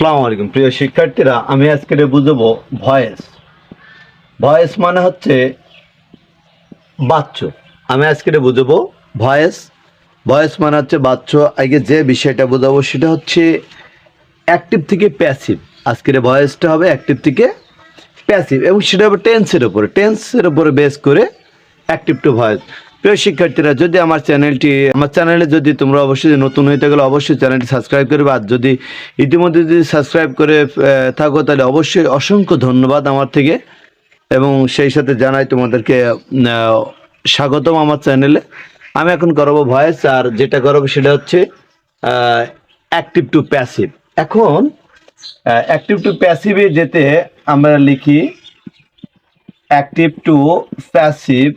আসসালামু আলাইকুম। প্রিয় শিক্ষার্থীরা, আমি আজকে বুঝব ভয়েস। ভয়েস মানে হচ্ছে বাচ্চ। আমি আজকে বুঝব ভয়েস। ভয়েস মানে হচ্ছে বাচ্চ। আগে যে বিষয়টা বোঝাবো সেটা হচ্ছে অ্যাক্টিভ থেকে প্যাসিভ আজকের ভয়েসটা হবে অ্যাক্টিভ থেকে প্যাসিভ এবং সেটা হবে টেন্সের উপরে। টেন্সের উপরে বেস করে অ্যাক্টিভ টু ভয়েস প্রিয় শিক্ষার্থীরা, যদি আমার চ্যানেলটি, আমার চ্যানেলে যদি তোমরা অবশ্যই নতুন হয়ে থাকলে অবশ্যই চ্যানেলটি সাবস্ক্রাইব করবে আর যদি ইতিমধ্যে যদি সাবস্ক্রাইব করে থাকো, তাহলে অবশ্যই অসংখ্য ধন্যবাদ আমার থেকে। এবং সেই সাথে জানাই তোমাদেরকে স্বাগতম আমার চ্যানেলে। আমি এখন করাবো ভয়েস, আর যেটা করাবো সেটা হচ্ছে অ্যাক্টিভ টু প্যাসিভ এখন অ্যাক্টিভ টু প্যাসিভে যেতে আমরা লিখি active to passive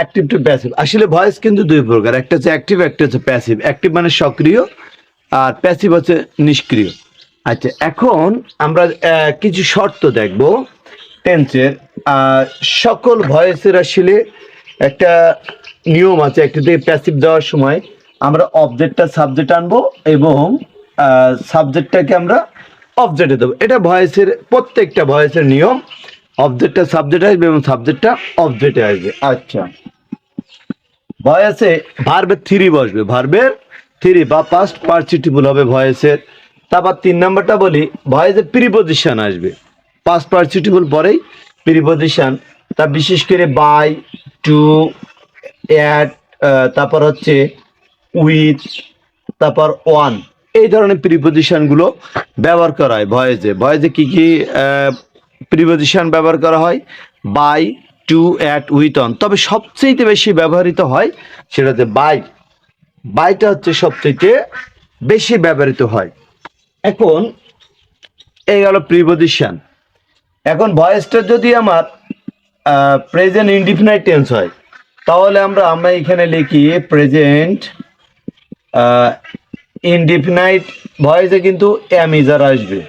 active to passive আসলে ভয়েস কিন্তু দুই প্রকার, একটা হচ্ছে অ্যাক্টিভ একটা হচ্ছে প্যাসিভ অ্যাক্টিভ মানে সক্রিয়, আর প্যাসিভ হচ্ছে নিষ্ক্রিয়। আচ্ছা এখন আমরা কিছু শর্ত দেখব টেন্সের সকল ভয়েসের আসলে একটা নিয়ম আছে, একটা থেকে প্যাসিভ দেওয়ার সময় আমরা অবজেক্টটা সাবজেক্ট আনব এবং সাবজেক্টটাকে আমরা অবজেক্টে দেবো। এটা ভয়েসের প্রত্যেকটা ভয়েসের নিয়ম। অবজেক্টটা সাবজেক্ট আসবে এবং সাবজেক্টটা অবজেক্টে আসবে। আচ্ছা। ভয়েসে ভার্বের থ্রি বসবে। ভার্বের থ্রি বা পাস্ট পার্টিসিপল হবে ভয়েসের। তারপর তিন নাম্বারটা বলি ভয়েসে প্রিপোজিশন আসবে। পাস্ট পার্টিসিপল পরেই প্রিপোজিশন তা বিশেষ করে বাই টু অ্যাট তারপর হচ্ছে উইথ তারপর ওয়ান এই ধরনের প্রিপোজিশনগুলো ব্যবহার করা হয় ভয়েসে। ভয়েসে কী কি প্রিপোজিশন ব্যবহার করা হয় by to at with on তবে সবচেয়ে বেশি ব্যবহৃত হয় সেটা হচ্ছে বাই বাইটা হচ্ছে সবচেয়ে বেশি ব্যবহৃত হয়। এখন এই গেল প্রিপোজিশন এখন ভয়েসটা যদি আমার প্রেজেন্ট ইনডিফিনাইট টেন্স হয়, তাহলে আমরা আমরা এখানে লিখি প্রেজেন্ট ইনডিফিনাইট ভয়েসে কিন্তু এম ইজ আর আসবে।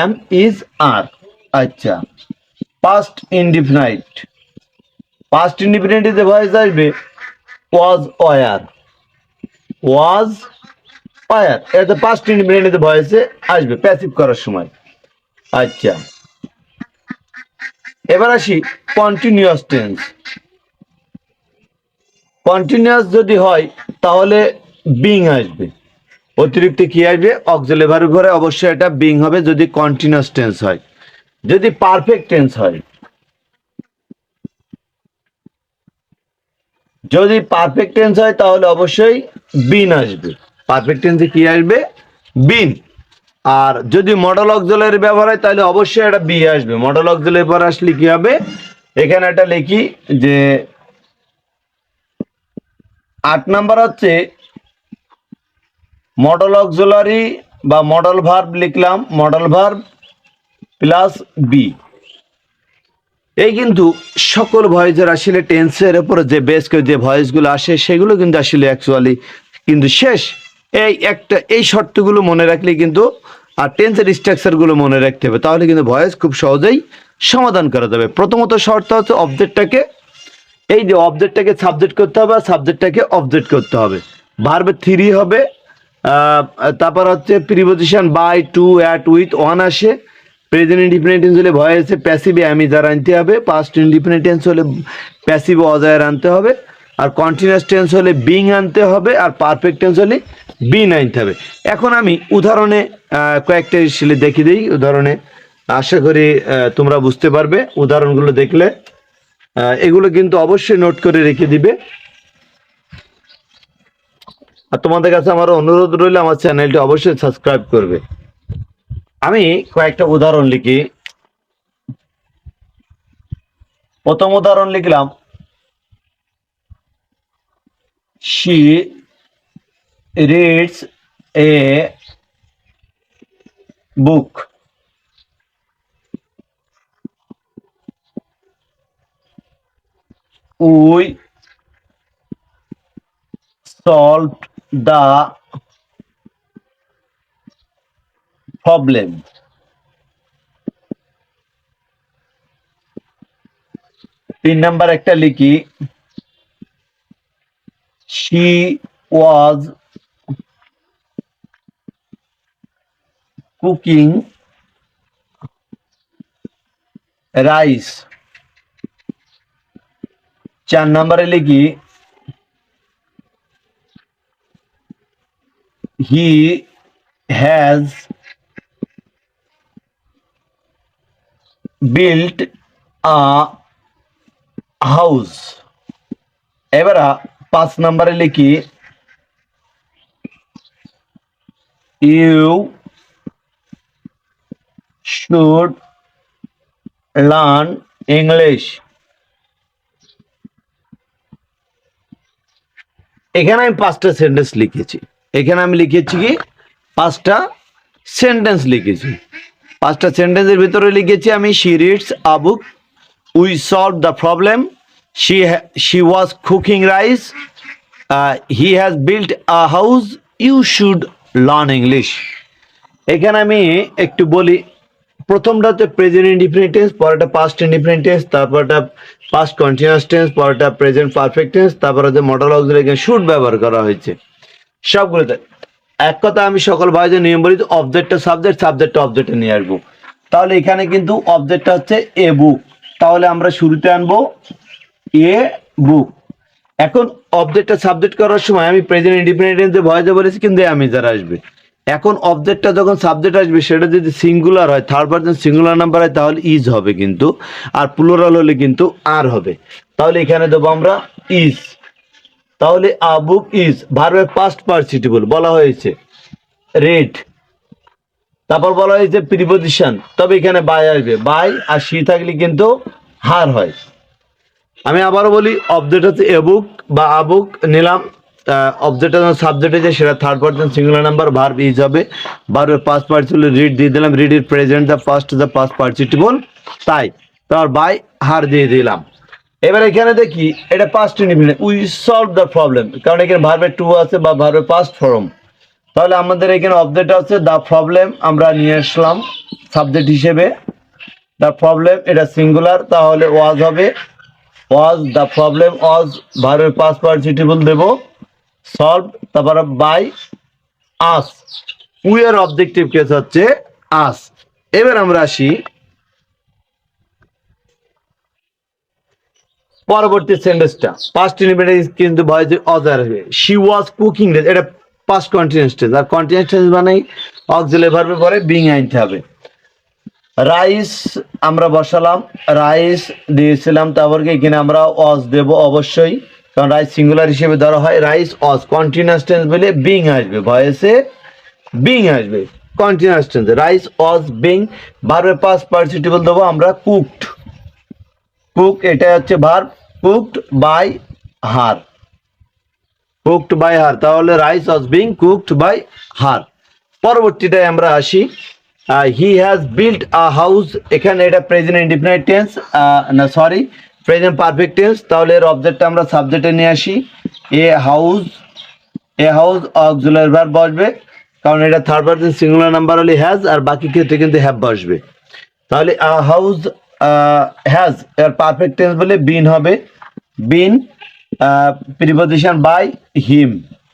এম ইজ আর আচ্ছা। পাস্ট ইনডিফিনাইট পাস্ট ইনডিফিনাইটে ভয়েস আসবে ওয়াজ ওয়ার ওয়াজ ওয়ার এটা পাস্ট ইনডিফিনাইটে ভয়েসে আসবে প্যাসিভ করার সময়। আচ্ছা। এবার আসি কন্টিনিউয়াস টেন্স কন্টিনিউয়াস যদি হয়, তাহলে বিং আসবে। অতিরিক্ত কি আসবে? অক্সিলেভার উপরে অবশ্যই এটা বিং হবে যদি কন্টিনিউয়াস টেন্স হয়। যদি পারফেক্ট টেন্স হয়। যদি পারফেক্ট টেন্স হয়, তাহলে অবশ্যই বিন আসবে। পারফেক্ট টেন্সে কি আসবে? বিন আর যদি মডেল অক্সিলারি ব্যবহার হয়, তাহলে অবশ্যই একটা বি আসবে। মডেল অক্সিলারি পর আসলে কি হবে? এখানে একটা লিখি যে, আট নাম্বার হচ্ছে মডেল অক্সিলারি বা মডেল ভার্ব লিখলাম। মডেল ভার্ব প্লাস বি এই কিন্তু সকল ভয়েসের আসলে টেন্সের উপরে যে বেস করে যে ভয়েসগুলো আসে, সেগুলো কিন্তু আসলে অ্যাকচুয়ালি কিন্তু শেষ। এই একটা, এই শর্তগুলো মনে রাখলে কিন্তু আর টেন্সের স্ট্রাকচারগুলো মনে রাখতে হবে। তাহলে কিন্তু ভয়েস খুব সহজেই সমাধান করা যাবে। প্রথমত শর্ত হচ্ছে অবজেক্টটাকে এই যে অবজেক্টটাকে সাবজেক্ট করতে হবে আর সাবজেক্টটাকে অবজেক্ট করতে হবে। ভার্বে থ্রি হবে তারপর হচ্ছে preposition by to at with one আসে। প্রেজেন্ট ইন্ডিপেন্ডেন্স হলে ভয়েসে প্যাসিভে আমি যারা আনতে হবে পাস্ট ইন্ডিপেন্ডেন্স হলে প্যাসিভ অজায়ের আনতে হবে, আর কন্টিনিউয়াস টেন্স হলে বিং আনতে হবে, আর পারফেক্ট টেন্স হলে বিন আনতে হবে। এখন আমি উদাহরণে কয়েকটা শিলে দেখিয়ে দিই। উদাহরণে, আশা করি তোমরা বুঝতে পারবে। উদাহরণগুলো দেখলে এগুলো কিন্তু অবশ্যই নোট করে রেখে দিবে। আর তোমাদের কাছে আমার অনুরোধ রইলে, আমার চ্যানেলটি অবশ্যই সাবস্ক্রাইব করবে। আমি কয়েকটা উদাহরণ লিখি। প্রথম উদাহরণ লিখলাম। She reads a book we solved the problem. তিন নাম্বার একটা লিখি। She was কুকিং রাইস চার নম্বরে লিখি। He has built a house এবার পাঁচ নম্বরে লিখি ইউ শুড লার্ন ইংলিশ এখানে আমি পাঁচটা সেন্টেন্স লিখেছি। এখানে আমি লিখেছি কি? পাঁচটা সেন্টেন্স লিখেছি। পাঁচটা সেন্টেন্সের ভিতরে লিখেছি আমি she reads a book we solve the problem she she was cooking rice he has built a house you should learn English এখানে আমি একটু বলি, প্রথমটা হচ্ছে প্রেজেন্ট ইন্ডিফিনিট টেন্স পরেরটা পাস্ট ইন্ডিফিনিট টেন্স তারপরটা পাস্ট কন্টিনিউয়াস টেন্স পরেরটা present perfect tense তারপর হচ্ছে মডেল অক্সিলারি শুড ব্যবহার করা হয়েছে। সবগুলোতে এক কথা আমি সকল ভাইদের নিয়ম বলি অবজেক্টটা সাবজেক্ট সাবজেক্টটা অবজেক্টে নিয়ে আসব। তাহলে এখানে কিন্তু অবজেক্টটা হচ্ছে এ বুক তাহলে আমরা শুরুতে আনব এ বুক এখন অবজেক্টটা সাবজেক্ট করার সময় আমি প্রেজেন্ট ইন্ডিপেন্ডেন্ট ভয়েসে বলেছি, কিন্তু আমি যারা আসবে। এখন অবজেক্টটা যখন সাবজেক্ট আসবে, সেটা যদি সিঙ্গুলার হয় থার্ড পার্সন সিঙ্গুলার নাম্বার হয়, তাহলে ইজ হবে কিন্তু। আর প্লুরাল হলে কিন্তু আর হবে। তাহলে এখানে দেবো আমরা ইজ তাহলে আ বুক ইজ ভার্বের পাস্ট পার্টিসিপল বলা হয়েছে। রেড তারপর বলা হয়েছে প্রিপোজিশন তবে এখানে বাই আসবে। বাই আর সি থাকলে কিন্তু হার হয়। আমি আবারও বলি অবজেক্ট হচ্ছে এবুক বা আবুক নিলাম। অবজেক্ট সাবজেক্ট আছে সেটা third person singular number verb is হবে। ভার্বের পাস্ট পার্টিসিপল রিড দিয়ে দিলাম। Read it present the first the past participle তাই তারপর বাই হার দিয়ে দিলাম। এবার এখানে দেখি, এটা past independent we solve the problem কারণ এখানে ভার্বের টু আছে বা ভার্বের পাস্ট ফর্ম তাহলে আমাদের এখানে অবজেক্ট আছে দ্য প্রবলেম আমরা নিয়ে আসলাম সাবজেক্ট হিসেবে। দ্য প্রবলেম এটা সিঙ্গুলার তাহলে ওয়াজ হবে ওয়াজ দ্য প্রবলেম ওয়াজ ভার্বের পাস্ট পার্টিসিপল দেব। সলভ তারপরে বাই আস উই এর অবজেক্টিভ কেস হচ্ছে আস এবার আমরা আসি পরবর্তী সেন্টেন্সটা পাস্ট ইনডিপেন্ডেন্স কিন্তু ভয়েস অদার আসবে। শি ওয়াজ কুকিং এটা পাস্ট কন্টিনিউয়াস টেন্স আর কন্টিনিউয়াস টেন্স মানে অক্সিলারি ভার্বে, পরে বিং আনতে হবে। রাইস আমরা বসালাম। রাইস দিয়েছিলাম তারপর কি এখানে আমরা অজ দেব অবশ্যই। কারণ রাইস সিঙ্গুলার হিসেবে ধরা হয়। রাইস অজ কন্টিনিউয়াস টেন্স বলে বিং আসবে। ভয়েসে বিং আসবে। কন্টিনিউয়াস টেন্স রাইস অজ বিং ভার্বে পাস্ট পার্টিসিপল দেবো আমরা কুকড কুক এটা হচ্ছে ভার cooked by her cooked by her তাহলে rice was being cooked by her পরবর্তীটায় আমরা আসি। He has built a house এখানে এটা প্রেজেন্ট ইন্ডিপেন্ডেন্ট টেন্স না সরি প্রেজেন্ট পারফেক্ট টেন্স তাহলে এর অবজেক্টটা আমরা সাবজেক্টে নিয়ে আসি। A house a house auxiliary verb বসবে। কারণ এটা থার্ড পার্সন সিঙ্গুলার নাম্বার হলে হ্যাজ আর বাকি ক্ষেত্রে কিন্তু হ্যাভ বসবে। তাহলে হাউস হ্যাজ এর পারফেক্ট টেন্স বলে বিন হবে। বিন প্রিপোজিশন বাই হিম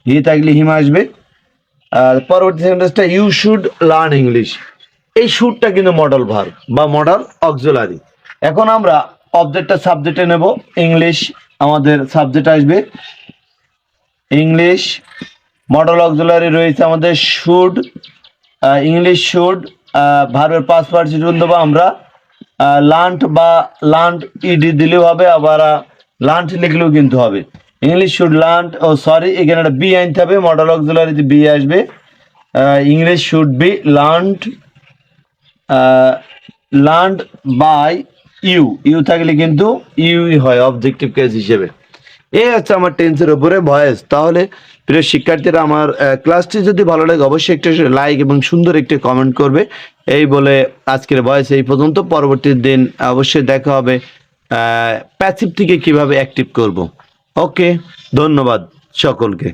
হি থাকলে হিম আসবে। আর পরবর্তী সেন্টেন্সটা ইউ শুড লার্ন ইংলিশ এই শুডটা কিন্তু মডেল ভার বা মডেল অক্সিলারি এখন আমরা অবজেক্টটা সাবজেক্টে নেব। ইংলিশ আমাদের সাবজেক্ট আসবে। ইংলিশ মডেল অক্সিলারি রয়েছে আমাদের শুড ইংলিশ শুড ভার্বের পাস পার্টিসিপল দেবো আমরা। লান্ট বা লান্ট ইডি দিলেও হবে, আবার লান্ট লিখলেও কিন্তু হবে। English should learnt oh sorry এখানে একটা বি আনতে হবে মডেল অক্সিলারিতে বি আসবে। English should be learned learned by you you থাকলে কিন্তু ইউই হয় অবজেক্টিভ কেস হিসেবে। এই হচ্ছে আমার টেন্সের উপরে ভয়েস তাহলে প্রিয় শিক্ষার্থীরা, আমার ক্লাসটি যদি ভালো লাগে, অবশ্যই একটা লাইক এবং সুন্দর একটি কমেন্ট করবে। এই বলে আজকের ভয়েস এই পর্যন্ত। পরবর্তী দিন অবশ্যই দেখা হবে। প্যাসিভ থেকে কীভাবে অ্যাক্টিভ করব? ওকে ধন্যবাদ সকলকে।